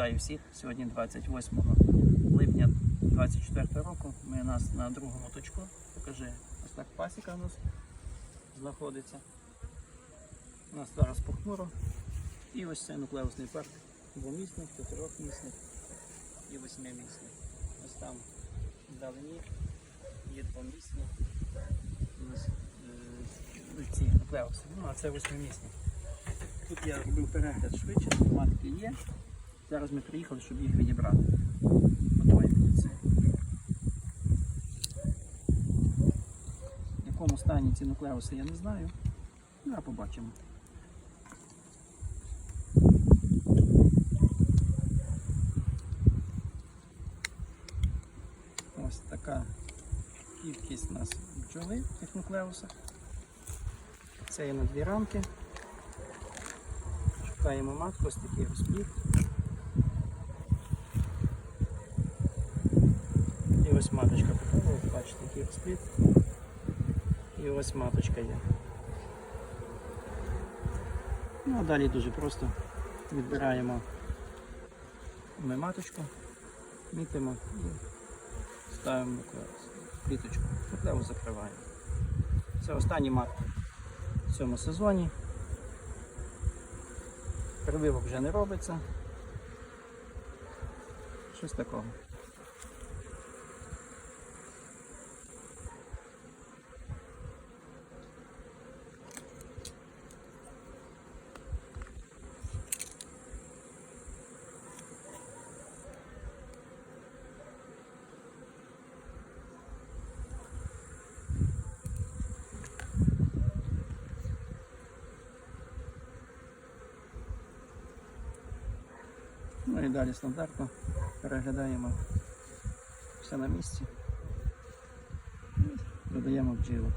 Вітаю всіх. Сьогодні 28 липня 24 року. Ми у нас на другому точку. Покажи, ось так пасіка у нас знаходиться. У нас зараз похмуро. І ось цей нуклеусний парк двомісний, чотирьохмісний і восьмимісний. Ось там вдалині є двомісні. Е, ці нуклеуси. Ну, а це восьмимісний. Тут я робив перегляд швидше, матки є. Зараз ми приїхали, щоб їх відібрати. Готові це. В якому стані ці нуклеуси я не знаю. Ну, а побачимо. Ось така кількість у нас бджоли в цих нуклеусах. Це є на дві рамки. Шукаємо матку, ось такий розплід. Ось маточка попала, бачите, який розплід. І ось маточка є. Ну а далі дуже просто відбираємо ми маточку, мітимо і ставимо в кліточку. Нуклеус закриваємо. Це останні матки в цьому сезоні. Прививок вже не робиться. Щось такого. Ну і далі стандартно переглядаємо все на місці. І Додаємо бджілок.